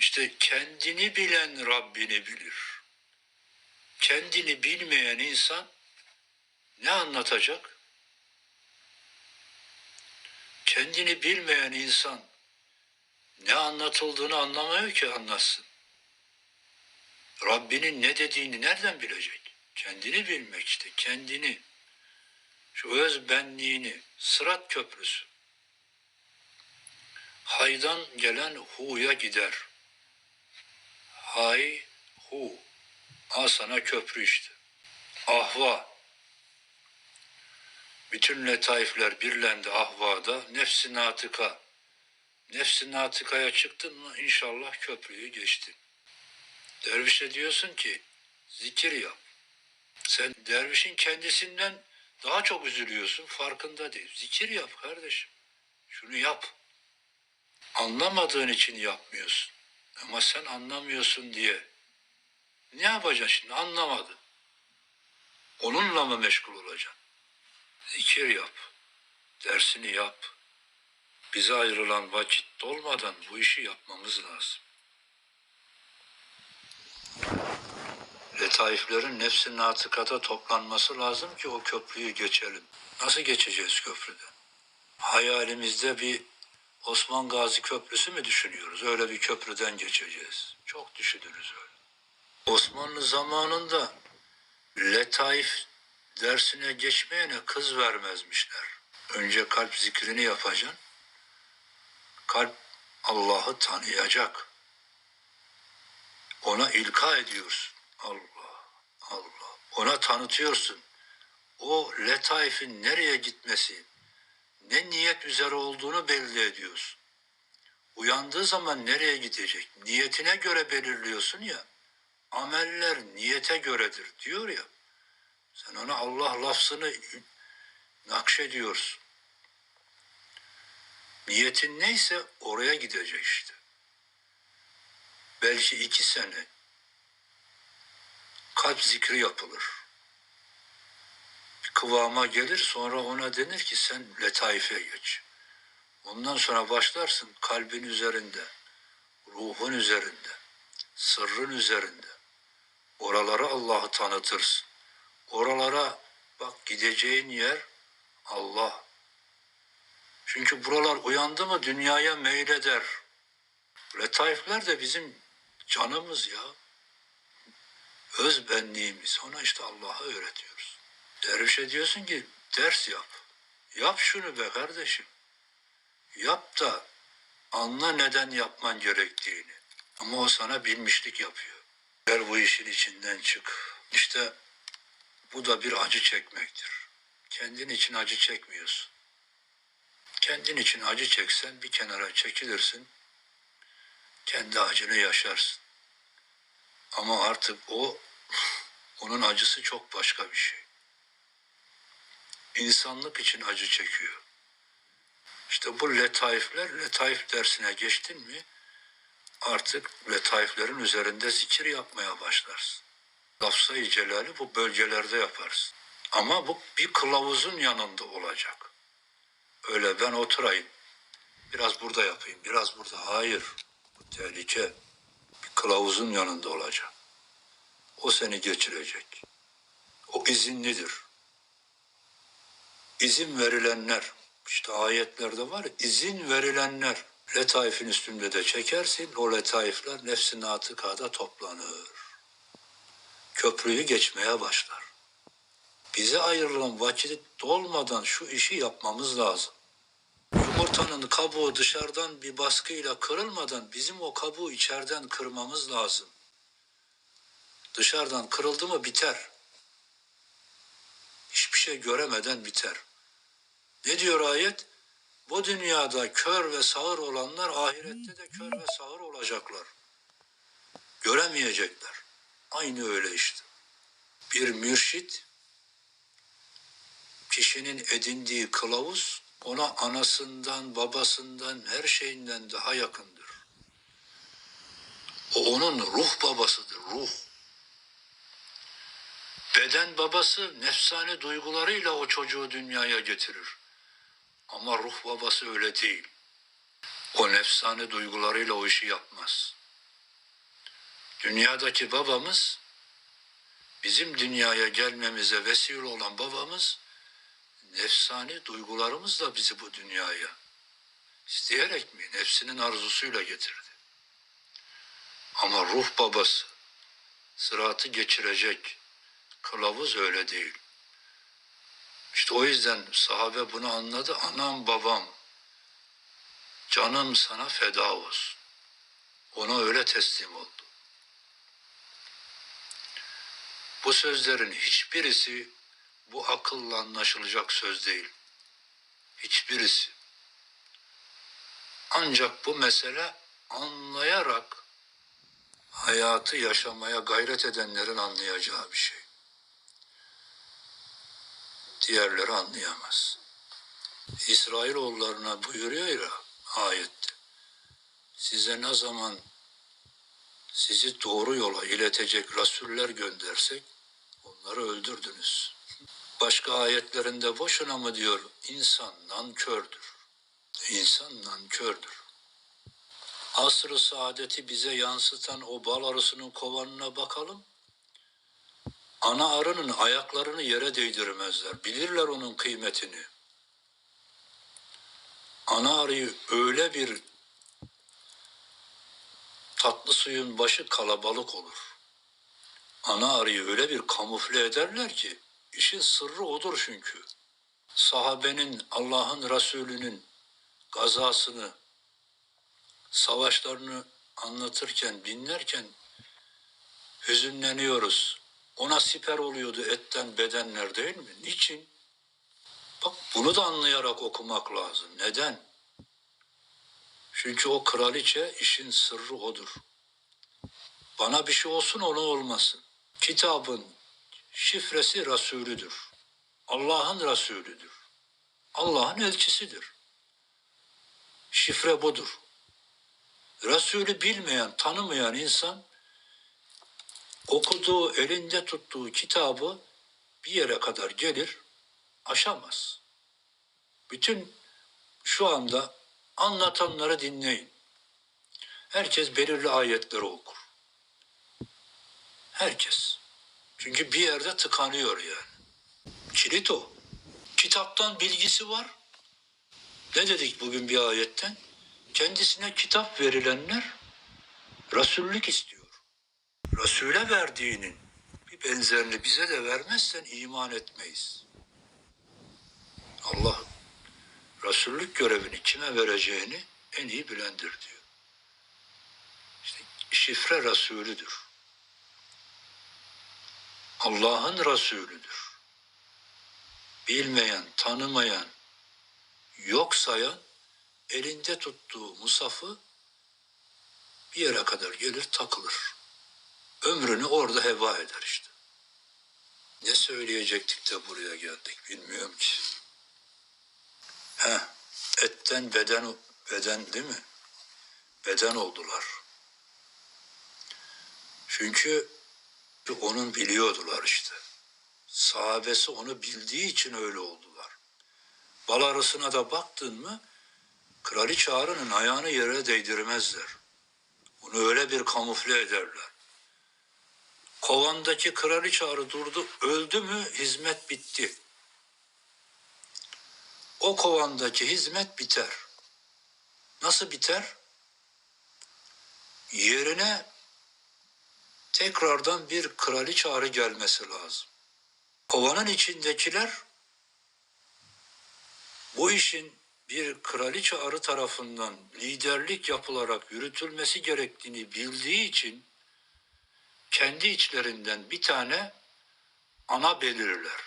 İşte kendini bilen Rabbini bilir. Kendini bilmeyen insan ne anlatacak? Kendini bilmeyen insan ne anlatıldığını anlamıyor ki anlatsın. Rabbinin ne dediğini nereden bilecek? Kendini bilmek işte, kendini. Şu öz benliğini, sırat köprüsü. Haydan gelen hu'ya gider. Hay, hu. Al sana köprü işte. Ahva. Bütün letaifler birlendi ahvada. Nefsi natıka. Nefsi natıkaya çıktın mı inşallah köprüyü geçtin. Dervişe diyorsun ki zikir yap. Sen dervişin kendisinden daha çok üzülüyorsun farkında değil. Zikir yap kardeşim. Şunu yap. Anlamadığın için yapmıyorsun. Ama sen anlamıyorsun diye. Ne yapacaksın şimdi? Anlamadın. Onunla mı meşgul olacaksın? Zikir yap. Dersini yap. Bize ayrılan vakit dolmadan bu işi yapmamız lazım. Letaiflerin nefsi natıkada toplanması lazım ki o köprüyü geçelim. Nasıl geçeceğiz köprüden? Hayalimizde bir Osman Gazi Köprüsü mü düşünüyoruz? Öyle bir köprüden geçeceğiz. Çok düşünürüz öyle. Osmanlı zamanında letaif dersine geçmeyene kız vermezmişler. Önce kalp zikrini yapacaksın. Kalp Allah'ı tanıyacak. Ona ilka ediyorsun. Allah, Allah. Ona tanıtıyorsun. O letaifin nereye gitmesi, ne niyet üzere olduğunu belli ediyorsun. Uyandığı zaman nereye gidecek? Niyetine göre belirliyorsun ya. Ameller niyete göredir diyor ya. Sen ona Allah lafzını nakşediyorsun. Niyetin neyse oraya gidecek işte. Belki iki sene kalp zikri yapılır. Kıvama gelir sonra ona denir ki sen letaife geç. Ondan sonra başlarsın kalbin üzerinde, ruhun üzerinde, sırrın üzerinde. Oralara Allah'ı tanıtırsın. Oralara bak gideceğin yer Allah. Çünkü buralar uyandı mı dünyaya meyleder. Letaifler de bizim canımız ya. Öz benliğimiz. Ona işte Allah'ı öğretiyoruz. Dervişe diyorsun ki ders yap. Yap şunu be kardeşim. Yap da anla neden yapman gerektiğini. Ama o sana bilmişlik yapıyor. Gel bu işin içinden çık. İşte bu da bir acı çekmektir. Kendin için acı çekmiyorsun. Kendin için acı çeksen bir kenara çekilirsin. Kendi acını yaşarsın. Ama artık o onun acısı çok başka bir şey. İnsanlık için acı çekiyor. İşte bu letaifler, letaif dersine geçtin mi artık letaiflerin üzerinde zikir yapmaya başlarsın. Lafzayı celali bu bölgelerde yaparsın. Ama bu bir kılavuzun yanında olacak. Öyle ben oturayım, biraz burada yapayım, biraz burada. Hayır, bu tehlike bir kılavuzun yanında olacak. O seni geçirecek. O izinlidir. İzin verilenler, işte ayetlerde var izin verilenler. Letaifin üstünde de çekersin, o letaifler nefsin atıkada toplanır. Köprüyü geçmeye başlar. Bize ayrılan vakit dolmadan şu işi yapmamız lazım. Yumurtanın kabuğu dışarıdan bir baskıyla kırılmadan bizim o kabuğu içeriden kırmamız lazım. Dışarıdan kırıldı mı biter. Hiçbir şey göremeden biter. Ne diyor ayet? Bu dünyada kör ve sağır olanlar ahirette de kör ve sağır olacaklar. Göremeyecekler. Aynı öyle işte. Bir mürşit kişinin edindiği kılavuz ona anasından, babasından, her şeyinden daha yakındır. O onun ruh babasıdır, ruh. Beden babası nefsane duygularıyla o çocuğu dünyaya getirir. Ama ruh babası öyle değil. O nefsane duygularıyla o işi yapmaz. Dünyadaki babamız, bizim dünyaya gelmemize vesile olan babamız, nefsani duygularımızla bizi bu dünyaya isteyerek mi, nefsinin arzusuyla getirdi. Ama ruh babası, sıratı geçirecek kılavuz öyle değil. İşte o yüzden sahabe bunu anladı. Anam babam, canım sana feda olsun. Ona öyle teslim oldu. Bu sözlerin hiçbirisi bu akılla anlaşılacak söz değil. Hiçbirisi. Ancak bu mesele anlayarak hayatı yaşamaya gayret edenlerin anlayacağı bir şey. Diğerleri anlayamaz. İsrailoğullarına buyuruyor ya ayette. Size ne zaman sizi doğru yola iletecek rasuller göndersek onları öldürdünüz. Başka ayetlerinde boşuna mı diyor insan nankördür. İnsan nankördür. Asr-ı saadeti bize yansıtan o bal arısının kovanına bakalım. Ana arının ayaklarını yere değdirmezler. Bilirler onun kıymetini. Ana arıyı öyle bir tatlı suyun başı kalabalık olur. Ana arıyı öyle bir kamufle ederler ki işin sırrı odur çünkü. Sahabenin Allah'ın Resulü'nün gazasını, savaşlarını anlatırken, dinlerken hüzünleniyoruz. Ona siper oluyordu etten bedenler değil mi? Niçin? Bak bunu da anlayarak okumak lazım. Neden? Çünkü o kraliçe işin sırrı odur. Bana bir şey olsun ona olmasın. Kitabın şifresi Resulüdür. Allah'ın Resulüdür. Allah'ın elçisidir. Şifre budur. Resulü bilmeyen, tanımayan insan okuduğu, elinde tuttuğu kitabı bir yere kadar gelir, aşamaz. Bütün şu anda anlatanları dinleyin. Herkes belirli ayetleri okur. Herkes. Çünkü bir yerde tıkanıyor yani. Kilit o. Kitaptan bilgisi var. Ne dedik bugün bir ayetten? Kendisine kitap verilenler Resullük istiyor. Resul'e verdiğinin bir benzerini bize de vermezsen iman etmeyiz. Allah Resullük görevini kime vereceğini en iyi bilendir diyor. İşte şifre Resulüdür. Allah'ın Resulüdür. Bilmeyen, tanımayan, yok sayan elinde tuttuğu musafı bir yere kadar gelir takılır. Ömrünü orada heba eder işte. Ne söyleyecektik de buraya geldik bilmiyorum ki. He, etten beden beden değil mi? Beden oldular. Çünkü onun biliyordular işte. Sahabesi onu bildiği için öyle oldular. Bal arısına da baktın mı kraliçe arının ayağını yere değdirmezler. Onu öyle bir kamufle ederler. Kovandaki kraliçe arı durdu, öldü mü hizmet bitti. O kovandaki hizmet biter. Nasıl biter? Yerine tekrardan bir kraliçe arı gelmesi lazım. Kovanın içindekiler bu işin bir kraliçe arı tarafından liderlik yapılarak yürütülmesi gerektiğini bildiği için kendi içlerinden bir tane ana belirler.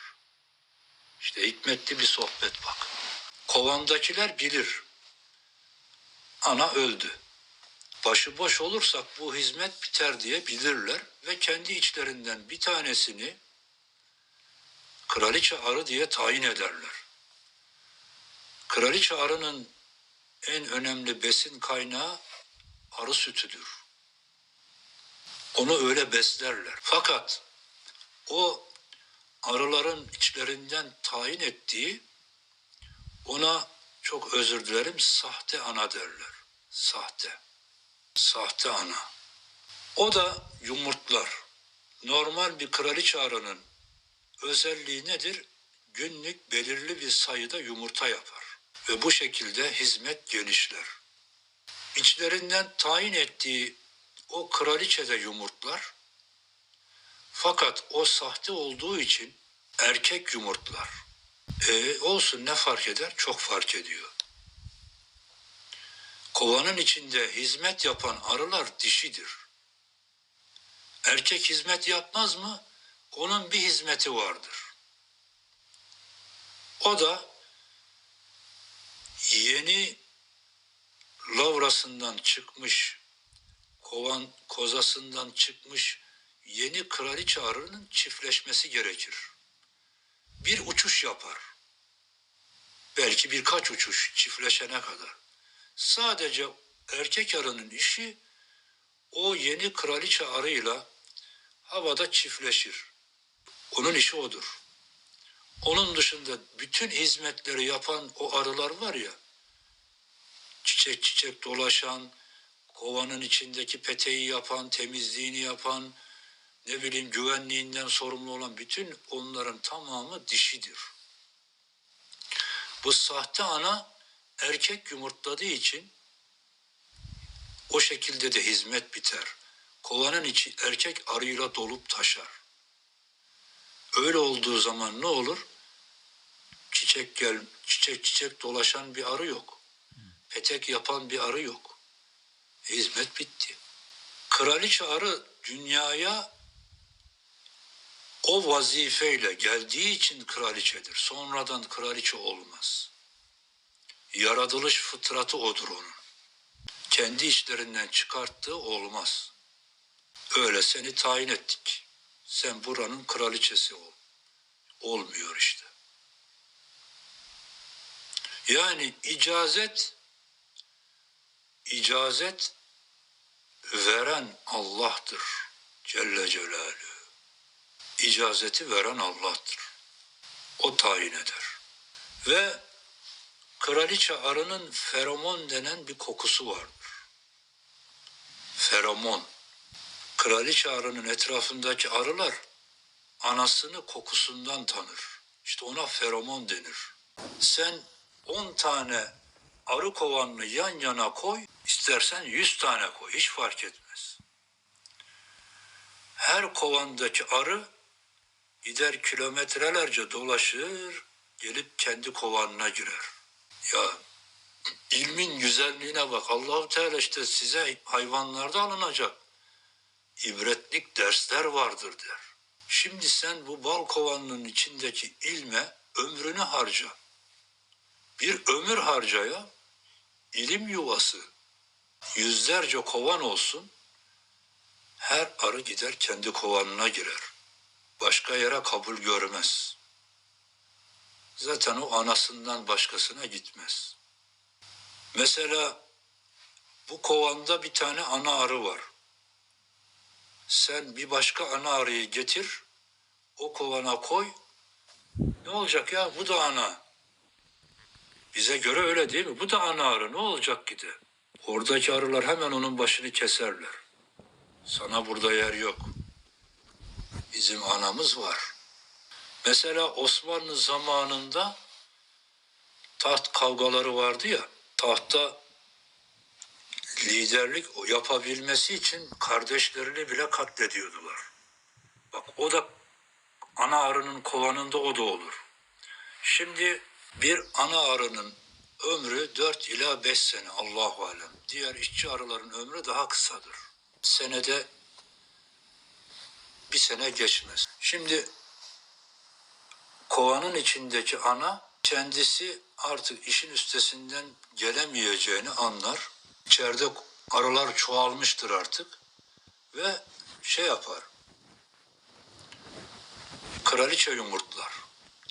İşte hikmetli bir sohbet bak. Kovandakiler bilir. Ana öldü. Başıboş olursak bu hizmet biter diye bilirler ve kendi içlerinden bir tanesini kraliçe arı diye tayin ederler. Kraliçe arının en önemli besin kaynağı arı sütüdür. Onu öyle beslerler. Fakat o arıların içlerinden tayin ettiği ona çok özür dilerim sahte ana derler. Sahte. Sahte ana. O da yumurtlar. Normal bir kraliçe arının özelliği nedir? Günlük belirli bir sayıda yumurta yapar. Ve bu şekilde hizmet genişler. İçlerinden tayin ettiği o kraliçe de yumurtlar. Fakat o sahte olduğu için erkek yumurtlar. E, olsun ne fark eder? Çok fark ediyor. Kovanın içinde hizmet yapan arılar dişidir. Erkek hizmet yapmaz mı? Onun bir hizmeti vardır. O da yeni lavrasından çıkmış, kovan kozasından çıkmış yeni kraliçe arının çiftleşmesi gerekir. Bir uçuş yapar. Belki birkaç uçuş çiftleşene kadar. Sadece erkek arının işi o yeni kraliçe arıyla havada çiftleşir. Onun işi odur. Onun dışında bütün hizmetleri yapan o arılar var ya, çiçek çiçek dolaşan, kovanın içindeki peteği yapan, temizliğini yapan, ne bileyim güvenliğinden sorumlu olan bütün onların tamamı dişidir. Bu sahte ana erkek yumurtladığı için o şekilde de hizmet biter. Kovanın içi erkek arıyla dolup taşar. Öyle olduğu zaman ne olur? Çiçek gel, çiçek çiçek dolaşan bir arı yok. Petek yapan bir arı yok. Hizmet bitti. Kraliçe arı dünyaya o vazifeyle geldiği için kraliçedir. Sonradan kraliçe olmaz. Yaratılış fıtratı odur onun. Kendi işlerinden çıkarttığı olmaz. Öyle seni tayin ettik. Sen buranın kraliçesi ol. Olmuyor işte. Yani icazet icazet veren Allah'tır. Celle Celaluhu. İcazeti veren Allah'tır. O tayin eder. Ve kraliçe arının feromon denen bir kokusu vardır. Feromon. Kraliçe arının etrafındaki arılar anasını kokusundan tanır. İşte ona feromon denir. Sen 10 tane arı kovanını yan yana koy, istersen 100 tane koy, hiç fark etmez. Her kovandaki arı gider kilometrelerce dolaşır, gelip kendi kovanına girer. Ya ilmin güzelliğine bak. Allahu Teala işte size hayvanlarda alınacak ibretlik dersler vardır der. Şimdi sen bu bal kovanının içindeki ilme ömrünü harca. Bir ömür harcaya ilim yuvası yüzlerce kovan olsun her arı gider kendi kovanına girer. Başka yere kabul görmez. Zaten o anasından başkasına gitmez. Mesela bu kovanda bir tane ana arı var. Sen bir başka ana arıyı getir, o kovana koy. Ne olacak ya? Bu da ana. Bize göre öyle değil mi? Bu da ana arı. Ne olacak ki de? Oradaki arılar hemen onun başını keserler. Sana burada yer yok. Bizim anamız var. Mesela Osmanlı zamanında taht kavgaları vardı ya. Tahta liderlik yapabilmesi için kardeşlerini bile katlediyordular. Bak o da ana arının kovanında o da olur. Şimdi bir ana arının ömrü 4 ila 5 sene Allahu alem. Diğer işçi arıların ömrü daha kısadır. Senede bir sene geçmez. Şimdi kovanın içindeki ana kendisi artık işin üstesinden gelemeyeceğini anlar. İçeride arılar çoğalmıştır artık ve şey yapar. Kraliçe yumurtlar.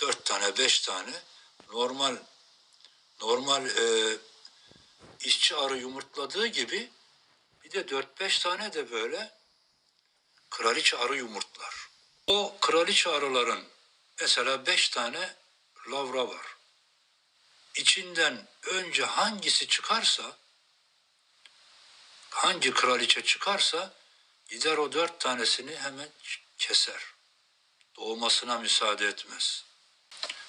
Dört tane, beş tane normal normal e, işçi arı yumurtladığı gibi bir de dört beş tane de böyle kraliçe arı yumurtlar. O kraliçe arıların mesela beş tane lavra var. İçinden önce hangisi çıkarsa hangi kraliçe çıkarsa Gider o dört tanesini hemen keser. Doğmasına müsaade etmez.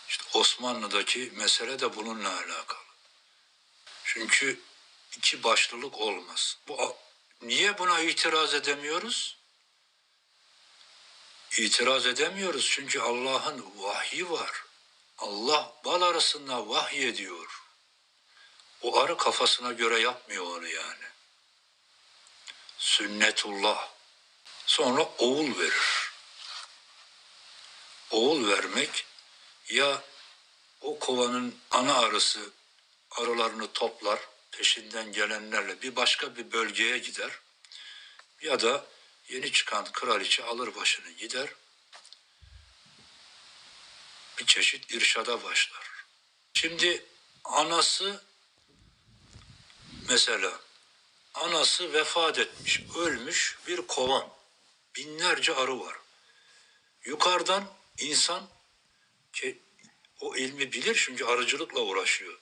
İşte Osmanlı'daki mesele de bununla alakalı. Çünkü iki başlılık olmaz. Bu niye buna itiraz edemiyoruz? İtiraz edemiyoruz çünkü Allah'ın vahyi var. Allah bal arasında vahiy ediyor. O arı kafasına göre yapmıyor onu yani. Sünnetullah. Sonra oğul verir. Oğul vermek ya o kovanın ana arısı arılarını toplar, peşinden gelenlerle bir başka bir bölgeye gider ya da yeni çıkan kraliçe alır başını gider bir çeşit irşada başlar. Şimdi anası mesela anası vefat etmiş, ölmüş bir kovan. Binlerce arı var. Yukarıdan insan ki o ilmi bilir çünkü arıcılıkla uğraşıyor.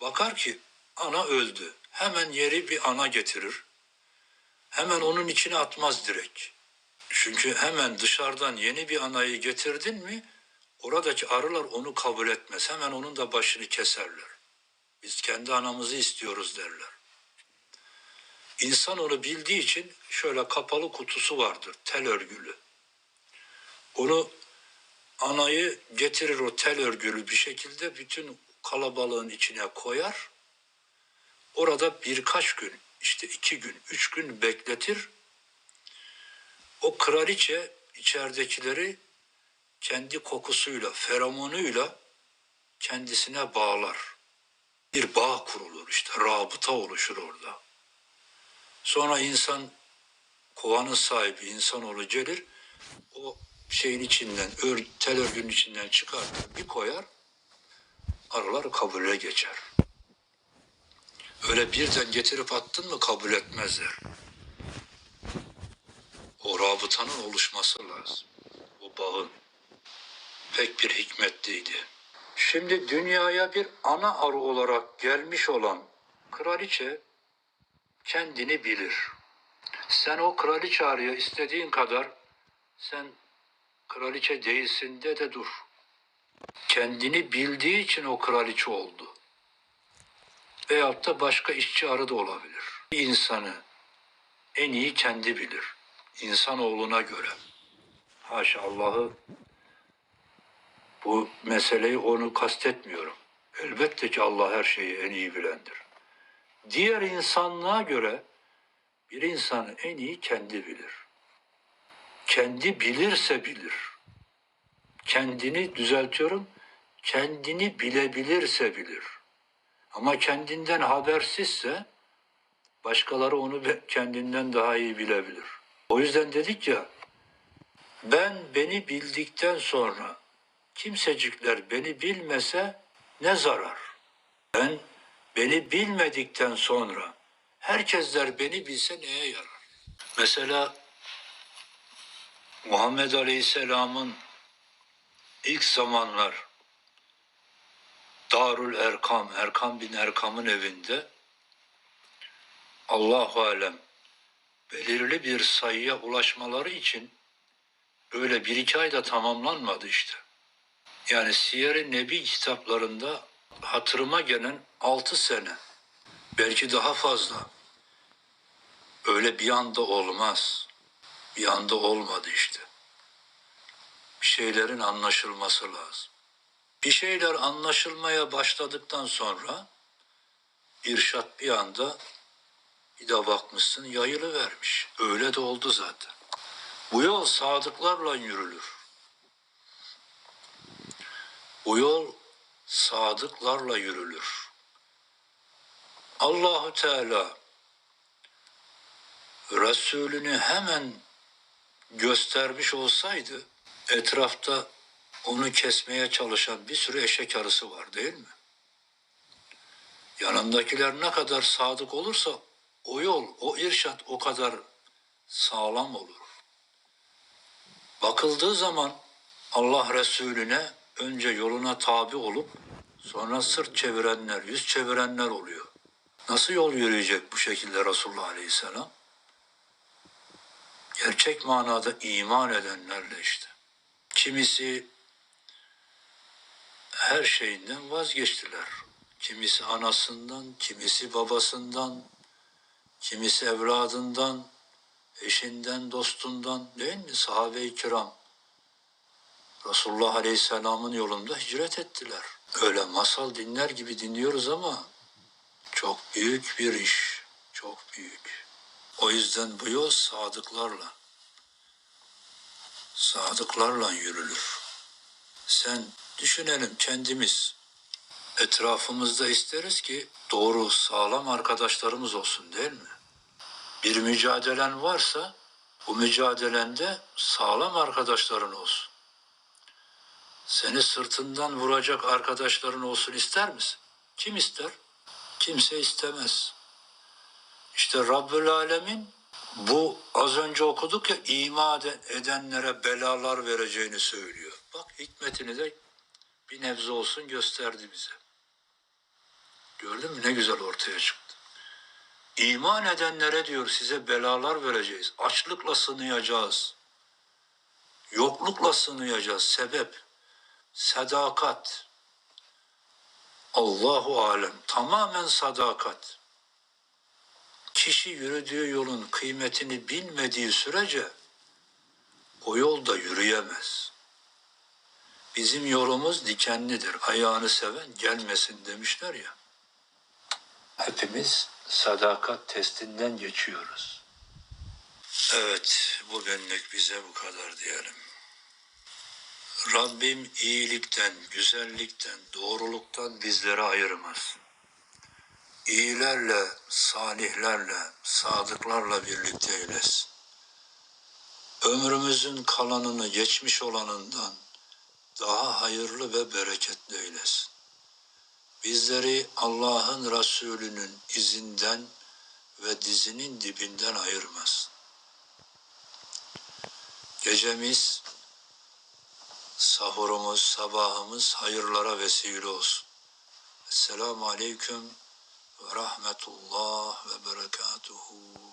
Bakar ki ana öldü. Hemen yeri bir ana getirir. Hemen onun içine atmaz direkt. Çünkü hemen dışarıdan yeni bir anayı getirdin mi oradaki arılar onu kabul etmez. Hemen onun da başını keserler. Biz kendi anamızı istiyoruz derler. İnsan onu bildiği için şöyle kapalı kutusu vardır, tel örgülü. Onu anayı getirir o tel örgülü bir şekilde bütün kalabalığın içine koyar. Orada birkaç gün, işte iki gün, üç gün bekletir. O kraliçe içeridekileri kendi kokusuyla, feromonuyla kendisine bağlar. Bir bağ kurulur işte, rabıta oluşur orada. Sonra insan, kovanın sahibi insanoğlu gelir, o şeyin içinden, ör, tel örgünün içinden çıkartır, bir koyar, arılar kabule geçer. Öyle birden getirip attın mı kabul etmezler. O rabıtanın oluşması lazım. O bağın. Pek bir hikmetliydi. Şimdi dünyaya bir ana arı olarak gelmiş olan kraliçe kendini bilir. Sen o kraliçe arıya istediğin kadar sen kraliçe değilsin de de dur. Kendini bildiği için o kraliçe oldu. Veyahut da başka işçi arı da olabilir. İnsanı en iyi kendi bilir. İnsanoğluna göre. Haşa Allah'ı bu meseleyi onu kastetmiyorum. Elbette ki Allah her şeyi en iyi bilendir. Diğer insanlığa göre bir insanı en iyi kendi bilir. Kendi bilirse bilir. Kendini düzeltiyorum. Kendini bilebilirse bilir. Ama kendinden habersizse başkaları onu kendinden daha iyi bilebilir. O yüzden dedik ya ben beni bildikten sonra kimsecikler beni bilmese ne zarar? Ben beni bilmedikten sonra herkesler beni bilse neye yarar? Mesela Muhammed Aleyhisselam'ın ilk zamanlar Darül Erkam, Erkam bin Erkam'ın evinde Allahu Alem belirli bir sayıya ulaşmaları için böyle bir iki ayda tamamlanmadı işte. Yani Siyer-i Nebi kitaplarında hatırıma gelen altı sene, belki daha fazla. Öyle bir anda olmaz. Bir anda olmadı işte. Bir şeylerin anlaşılması lazım. Bir şeyler anlaşılmaya başladıktan sonra irşat bir anda bir de bakmışsın yayılı vermiş. Öyle de oldu zaten. Bu yol sadıklarla yürülür. Bu yol sadıklarla yürülür. Allahu Teala Resulünü hemen göstermiş olsaydı etrafta onu kesmeye çalışan bir sürü eşek arısı var değil mi? Yanındakiler ne kadar sadık olursa o yol, o irşat o kadar sağlam olur. Bakıldığı zaman Allah Resulüne önce yoluna tabi olup sonra sırt çevirenler, yüz çevirenler oluyor. Nasıl yol yürüyecek bu şekilde Resulullah Aleyhisselam? Gerçek manada iman edenlerle işte. Kimisi her şeyinden vazgeçtiler. Kimisi anasından, kimisi babasından, kimisi evladından, eşinden, dostundan değil mi? Sahabe-i kiram Resulullah Aleyhisselam'ın yolunda hicret ettiler. Öyle masal dinler gibi dinliyoruz ama çok büyük bir iş. Çok büyük. O yüzden bu yol sadıklarla, sadıklarla yürülür. Sen düşünelim kendimiz. Etrafımızda isteriz ki doğru, sağlam arkadaşlarımız olsun değil mi? Bir mücadelen varsa bu mücadelende sağlam arkadaşların olsun. Seni sırtından vuracak arkadaşların olsun ister misin? Kim ister? Kimse istemez. İşte Rabbül Alemin bu az önce okuduk ya iman edenlere belalar vereceğini söylüyor. Bak hikmetini de bir nebze olsun gösterdi bize. Gördün mü ne güzel ortaya çıktı. İman edenlere diyor size belalar vereceğiz. Açlıkla sınayacağız. Yoklukla sınayacağız. Sebep sadakat. Allahu alem tamamen sadakat. Kişi yürüdüğü yolun kıymetini bilmediği sürece o yolda yürüyemez. Bizim yolumuz dikenlidir. Ayağını seven gelmesin demişler ya. Hepimiz sadakat testinden geçiyoruz. Evet, bugünlük bize bu kadar diyelim. Rabbim iyilikten, güzellikten, doğruluktan bizleri ayırmasın. İyilerle, salihlerle, sadıklarla birlikte eylesin. Ömrümüzün kalanını geçmiş olanından daha hayırlı ve bereketli eylesin. Bizleri Allah'ın Resulü'nün izinden ve dizinin dibinden ayırmasın. Gecemiz sahurumuz, sabahımız hayırlara vesile olsun. Esselamu Aleyküm ve Rahmetullah ve Berekatuhu.